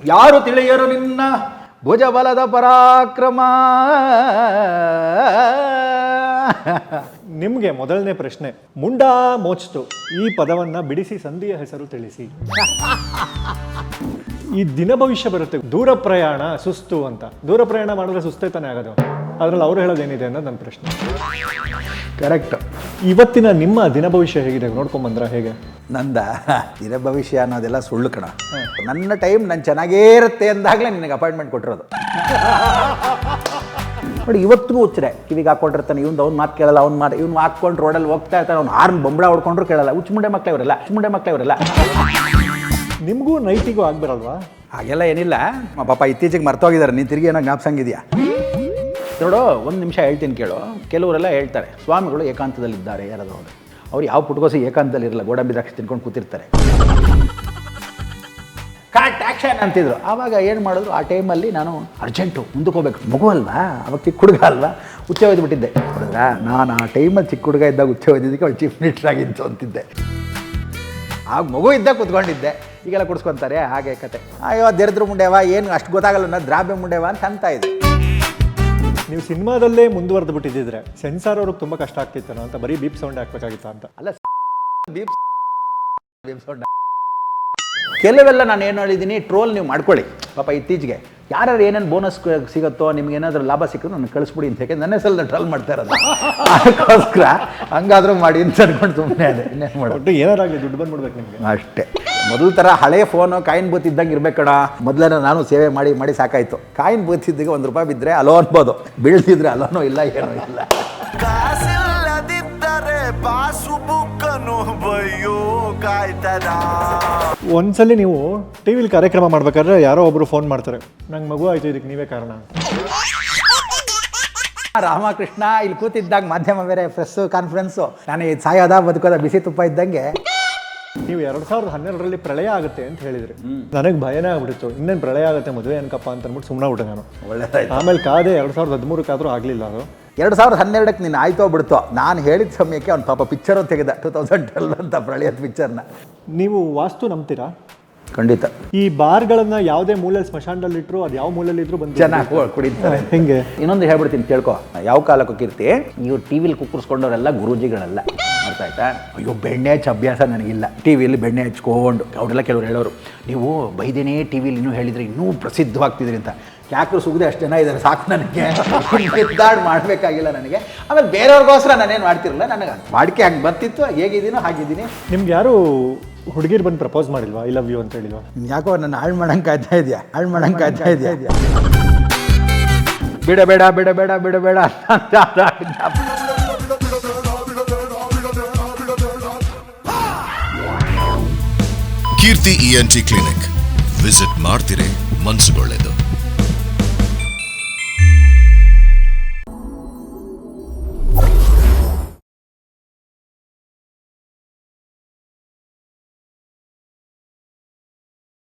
ಯಾರು ತಿಳಿಯರು ನಿನ್ನ ಭುಜಬಲದ ಪರಾಕ್ರಮ? ನಿಮಗೆ ಮೊದಲನೇ ಪ್ರಶ್ನೆ ಮುಂಡಾ ಮೋಚ್ತು. ಈ ಪದವನ್ನ ಬಿಡಿಸಿ ಸಂಧಿಯ ಹೆಸರು ತಿಳಿಸಿ. ಈ ದಿನ ಭವಿಷ್ಯ ಬರುತ್ತೆ. ದೂರ ಪ್ರಯಾಣ ಸುಸ್ತು ಅಂತ. ದೂರ ಪ್ರಯಾಣ ಮಾಡಿದ್ರೆ ಸುಸ್ತೇ ತಾನೇ ಆಗೋದು. ಅದ್ರಲ್ಲಿ ಅವ್ರು ಹೇಳೋದೇನಿದೆ ಅನ್ನೋದು ನನ್ನ ಪ್ರಶ್ನೆ. ಕರೆಕ್ಟ್ ಇವತ್ತಿನ ನಿಮ್ಮ ದಿನ ಭವಿಷ್ಯ ಹೇಗಿದೆ? ನೋಡ್ಕೊಂಬಂದ್ರ ಹೇಗೆ? ನಂದ ದಿನ ಭವಿಷ್ಯ ಅನ್ನೋದೆಲ್ಲ ಸುಳ್ಳು ಕಣ. ನನ್ನ ಟೈಮ್ ನಾನು ಚೆನ್ನಾಗೇ ಇರುತ್ತೆ ಅಂದಾಗಲೇ ನಿನಗೆ ಅಪಾಯಿಂಟ್ಮೆಂಟ್ ಕೊಟ್ಟಿರೋದು. ನೋಡಿ ಇವತ್ತಿಗೂ ಹುಚ್ಚರೆ. ಕಿವಿಗೆ ಹಾಕೊಂಡಿರ್ತಾನೆ ಇವ್ನು ಅವ್ನು ಮಾತು ಕೇಳಲ್ಲ ಅವ್ನು ಮಾತು ಇವ್ನು ಹಾಕೊಂಡು ರೋಡಲ್ಲಿ ಹೋಗ್ತಾ ಇರ್ತಾನೆ ಅವ್ನು ಆರ್ನ್ ಬೊಂಬಳ ಹೊಡ್ಕೊಂಡ್ರು ಕೇಳಲ್ಲ. ಹುಚ್ಚುಮುಂಡೆ ಮಕ್ಳು ಇವರೆಲ್ಲ ಹುಚ್ಚುಮುಂಡೆ ಮಕ್ಕಳ ಇವರಲ್ಲ ನಿಮಗೂ ನೈಟಿಗೂ ಆಗ್ಬಿರಲ್ವಾ ಹಾಗೆಲ್ಲ ಏನಿಲ್ಲ. ಮ ಪಾಪ ಇತ್ತೀಚೆಗೆ ಮರ್ತೋಗಿದ್ದಾರೆ. ನೀನು ತಿರುಗಿ ಏನೋ ಜ್ಞಾಪಸಂಗಿದೆಯಾ ನೋಡು ಒಂದು ನಿಮಿಷ ಹೇಳ್ತೀನಿ ಕೇಳು. ಕೆಲವರೆಲ್ಲ ಹೇಳ್ತಾರೆ ಸ್ವಾಮಿಗಳು ಏಕಾಂತದಲ್ಲಿದ್ದಾರೆ ಯಾರಾದರೂ ಅವರು. ಅವ್ರು ಯಾವ ಪುಟ್ಕೋಸಿ ಏಕಾಂತದಲ್ಲಿ ಇರಲ್ಲ ಗೋಡಂಬಿ ದ್ರಾಕ್ಷಿ ತಿನ್ಕೊಂಡು ಕೂತಿರ್ತಾರೆ. ಕರೆಕ್ಟ್ ಆ್ಯಕ್ಷನ್ ಅಂತಿದ್ರು. ಆವಾಗ ಏನು ಮಾಡಿದ್ರು? ಆ ಟೈಮಲ್ಲಿ ನಾನು ಅರ್ಜೆಂಟು ಮುಂದಕ್ಕೆ ಹೋಗ್ಬೇಕು. ಮಗು ಅಲ್ವಾ? ಅವಾಗ ಚಿಕ್ಕ ಹುಡುಗ ಅಲ್ವಾ? ಹುಚ್ಚ ಒಯ್ದುಬಿಟ್ಟಿದ್ದೆ. ನೋಡಿದ್ರಾ? ನಾನು ಆ ಟೈಮಲ್ಲಿ ಚಿಕ್ಕ ಹುಡುಗ ಇದ್ದಾಗ ಉಚ್ಚೆ ಒಯ್ದಿದ್ದಕ್ಕೆ ಅವ್ಳು ಚೀಫ್ ಮಿನಿಸ್ಟರ್ ಆಗಿತ್ತು ಅಂತಿದ್ದೆ. ಆಗ ಮಗು ಇದ್ದಾಗ ಕುತ್ಕೊಂಡಿದ್ದೆ. ಈಗೆಲ್ಲ ಕುಡ್ಸ್ಕೊತಾರೆ. ಹಾಗೆ ಕತೆ. ಅಯ್ಯೋ ದರಿದ್ರ ಮುಂಡೆವ? ಏನು? ಅಷ್ಟು ಗೊತ್ತಾಗಲ್ಲ ನಾ ದ್ರಾಬೆ ಮುಂಡೆವ ಅಂತ ಅಂತ ಇದೆ ನೀವು ಸಿನಿಮಾದಲ್ಲೇ ಮುಂದುವರೆದು ಬಿಟ್ಟಿದ್ದಿದ್ರೆ ಸೆನ್ಸಾರ್ ಅವ್ರಿಗೆ ತುಂಬ ಕಷ್ಟ ಆಗ್ತಿತ್ತು ಅಂತ ಬರೀ ಬೀಪ್ ಸೌಂಡ್ ಹಾಕ್ಬೇಕಾಗಿತ್ತು ಅಂತ? ಅಲ್ಲ ಬೀಪ್ ಬೀಪ್ ಸೌಂಡ್ ಕೆಲವೆಲ್ಲ ನಾನು ಏನು ಹೇಳಿದ್ದೀನಿ ಟ್ರೋಲ್ ನೀವು ಮಾಡ್ಕೊಳ್ಳಿ. ಪಾಪ ಇತ್ತೀಚೆಗೆ ಯಾರ್ಯಾರು ಏನೇನು ಬೋನಸ್ ಸಿಗುತ್ತೋ ನಿಮ್ಗೆ ಏನಾದರೂ ಲಾಭ ಸಿಕ್ಕಿದ್ರೆ ನನಗೆ ಕಳಿಸ್ಬಿಡಿ ಅಂತ ಹೇಗೆ ನನ್ನ ಹೆಸರಲ್ಲಿ ಟ್ರಲ್ ಮಾಡ್ತಾ ಇರೋದು. ಅದಕ್ಕೋಸ್ಕರ ಹಂಗಾದ್ರೂ ಮಾಡಿ ಅಂತ ಅನ್ಕೊಂಡು ಸುಮ್ಮನೆ ಅದೇ ಇನ್ನೇನು ಮಾಡೋದು. ಏನಾರಾಗಲಿ ದುಡ್ಡು ಬಂದ್ಬಿಡ್ಬೇಕು ನಿಮಗೆ. ಅಷ್ಟೇ. ಮೊದಲ ಥರ ಹಳೆ ಫೋನು ಕಾಯಿನ್ ಬೂತ್ ಇದ್ದಂಗೆ ಇರ್ಬೇಕಣ ಮೊದಲೇ ನಾನು ಸೇವೆ ಮಾಡಿ ಮಾಡಿ ಸಾಕಾಯ್ತು. ಕಾಯಿನ್ ಬೂತ್ ಇದ್ದಾಗ ಒಂದು ರೂಪಾಯಿ ಬಿದ್ದರೆ ಅಲೋ ಅನ್ಬೋದು. ಬೀಳ್ತಿದ್ರೆ ಅಲೋನೋ ಇಲ್ಲ ಏನೂ ಇಲ್ಲ. ಒಂದ್ಸಲಿ ನೀವು ಟಿ ವಿಲಿ ಕಾರ್ಯಕ್ರಮ ಮಾಡ್ಬೇಕಾದ್ರೆ ಯಾರೋ ಒಬ್ರು ಫೋನ್ ಮಾಡ್ತಾರೆ. ನಂಗೆ ಮಗು ಆಯ್ತು ಇದಕ್ಕೆ ನೀವೇ ಕಾರಣ ಅಂತ. ರಾಮಕೃಷ್ಣ ಇಲ್ಲಿ ಕೂತಿದ್ದಾಗ ಮಾಧ್ಯಮ ಬೇರೆ ಪ್ರೆಸ್ ಕಾನ್ಫರೆನ್ಸು ನಾನು ಇದು ಸಾಯೋದ ಬದುಕೋದ ಬಿಸಿ ತುಪ್ಪ ಇದ್ದಂಗೆ. ನೀವು ಎರಡ್ ಸಾವಿರದ ಹನ್ನೆರಡರಲ್ಲಿ ಪ್ರಳಯ ಆಗುತ್ತೆ ಅಂತ ಹೇಳಿದ್ರಿ. ನನಗೆ ಭಯನೇ ಆಗ್ಬಿಟ್ಟಿತ್ತು ಇನ್ನೇನು ಪ್ರಳಯ ಆಗುತ್ತೆ ಮದುವೆ ಅನ್ಕಪ್ಪ ಅಂತ ಅಂದ್ಬಿಟ್ಟು ಸುಮ್ಮನೆ ಬಿಟ್ಟೆ ನಾನು. ಒಳ್ಳೆ ಆಮೇಲೆ ಕಾದೆ ಎರಡ್ ಸಾವಿರದ ಹದಿಮೂರಕ್ಕಾದ್ರೂ ಆಗಲಿಲ್ಲ ಅದು. ಎರಡು ಸಾವಿರದ ಹನ್ನೆರಡಕ್ಕೆ ನೀನು ಆಯ್ತೋ ಬಿಡ್ತೋ ನಾನು ಹೇಳಿದ ಸಮಯಕ್ಕೆ ಅವ್ನು ಪಾಪ ಪಿಕ್ಚರು ತೆಗೆದ. ಟೂ ತೌಸಂಡ್ ಟ್ವೆಲ್ ಅಂತ ಪ್ರಳಯದ ಪಿಕ್ಚರ್ನ ನೀವು ವಾಸ್ತು ನಂಬ್ತೀರಾ? ಖಂಡಿತ. ಈ ಬಾರ್ಗಳನ್ನ ಯಾವುದೇ ಮೂಲೆ ಸ್ಮಶಾನದಲ್ಲಿ ಇಟ್ರು ಅದು ಯಾವ ಮೂಲೆಯಲ್ಲಿ ಇದ್ರು ಬಂದು ಜನ ಕುಡಿತಾರೆ. ಹಿಂಗೆ? ಇನ್ನೊಂದು ಹೇಳ್ಬಿಡ್ತೀನಿ ಕೇಳ್ಕೊ. ಯಾವ ಕಾಲಕ್ಕೂ ಕೀರ್ತಿ? ನೀವು ಟಿವಿಲಿ ಕುಕ್ಕರ್ಸ್ಕೊಂಡವರೆಲ್ಲ ಗುರೂಜಿಗಳೆಲ್ಲ. ಅರ್ಥ ಆಯ್ತಾ? ಅಯ್ಯೋ ಬೆಣ್ಣೆ ಹಚ್ಚ ಅಭ್ಯಾಸ ನನಗಿಲ್ಲ. ಟಿವಿಲಿ ಬೆಣ್ಣೆ ಹಚ್ಕೊಂಡು ಅವರೆಲ್ಲ ಕೆಲವರು ಹೇಳೋರು ನೀವು ಬೈದೇನೇ ಟಿವಿಲಿ ಇನ್ನೂ ಹೇಳಿದ್ರೆ ಇನ್ನೂ ಪ್ರಸಿದ್ಧವಾಗ್ತಿದ್ರಿ ಅಂತ. ಯಾಕರು ಸುಗದೆ ಅಷ್ಟು ಜನ ಇದ್ದಾರೆ ಸಾಕು ನನಗೆ. ಕಿದ್ದಾಡ್ ಮಾಡಬೇಕಾಗಿಲ್ಲ ನನಗೆ. ಆಮೇಲೆ ಬೇರೆಯವ್ರಿಗೋಸ್ಕರ ನಾನೇನು ಮಾಡ್ತಿರಲಿಲ್ಲ ನನಗೆ ಬಾಡಿಕೆ ಹಂಗೆ ಬರ್ತಿತ್ತು ಹೇಗಿದ್ದೀನೋ ಹಾಗಿದ್ದೀನಿ. ನಿಮ್ಗೆ ಯಾರು ಹುಡುಗಿರು ಬಂದು ಪ್ರಪೋಸ್ ಮಾಡಿಲ್ವಾ? ಐ ಲವ್ ಯು ಅಂತ ಹೇಳಿಲ್ವಾ? ಯಾಕೋ ನನ್ನ ಹಾಳು ಮಾಡಂಗೆ ಕಾಯ್ತಾ ಇದೆಯಾ? ಹಾಳು ಮಾಡಂಗೆ ಕಾಯ್ತಾ ಇದೆಯಾ? ಬಿಡ ಬೇಡ ಬಿಡ ಬೇಡ ಬಿಡ ಬೇಡ. Keerthi E N T clinic. Visit ಮಾಡ್ತಿರೇ ಮನ್ಸುಗೊಳ್ಳೆದು.